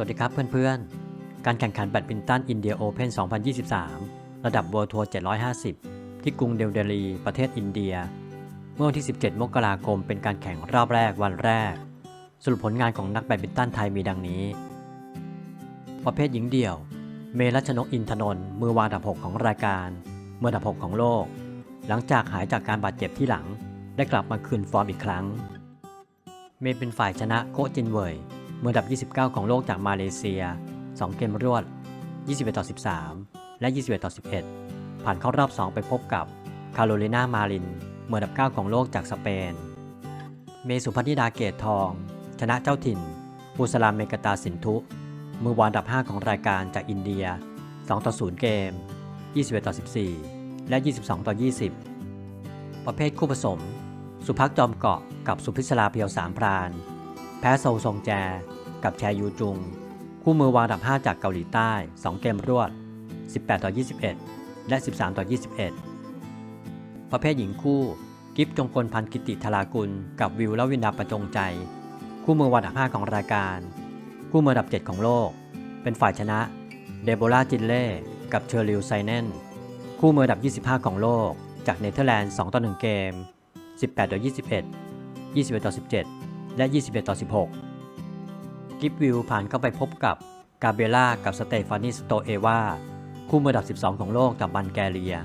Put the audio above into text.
วัสดีครับเพื่อนๆ การแข่งขันแบดมินตันอินเดียโอเพน2023 ระดับ World Tour 750 ที่กรุงเดลเดลี ประเทศอินเดีย เมื่อวันที่ 17 มกราคม เป็นการแข่งรอบแรกวันแรก สรุปผลงานของนักแบดมินตันไทยมีดังนี้ ประเภทหญิงเดี่ยว เมรัชนกอินทนนท์มือวางอันดับ 6 ของรายการ เมืออันดับ 6 ของโลก หลังจากหายจากการบาดเจ็บที่หลัง ได้กลับมาคืนฟอร์มอีกครั้ง เมย์เป็นฝ่ายชนะโกจินเวย มืออันดับ 29 ของโลกจากมาเลเซีย 2 เกมรวด 21ต่อ13 และ 21ต่อ11 ผ่านเข้ารอบ 2 ไปพบกับคาโรลินามารินมืออันดับ 9 ของโลกจากสเปน เมสุพัธิดาเกตทอง ชนะเจ้าถิ่นบูสลามเมกตาสินทุมือวางอันดับ 5 ของรายการจากอินเดีย 2 ต่อ 0 เกม 21ต่อ14 และ 22 ต่อ 20 ประเภทคู่ผสม สุภักจอมเกาะกับสุพิศลาเพียวสามพราน แพ้โซซงแจ กับแชยูจุง คู่มือวางอันดับ 5 จากเกาหลีใต้ 2 เกมรวด 18 ต่อ 21 และ 13 ต่อ 21 ประเภทหญิงคู่ กิฟจงกลพันธ์กิติธารากุล กับวิวและวินดาประจงใจ คู่มือวางอันดับ 5 ของรายการ คู่มืออันดับ 7 ของโลก เป็นฝ่ายชนะ เดโบราจินเล่ กับเชอริลไซเนนคู่มือดับ 25 ของโลก จากเนเธอร์แลนด์ 2 ต่อ 1 เกม 18 ต่อ 21 21 ต่อ 17 และ 21 ต่อ 16 กิฟวิลผ่านเข้าไปพบกับกาเบล่ากับสเตฟานีสโตเอวาคู่มือดับ 12 ของโลกจากบันแกเรีย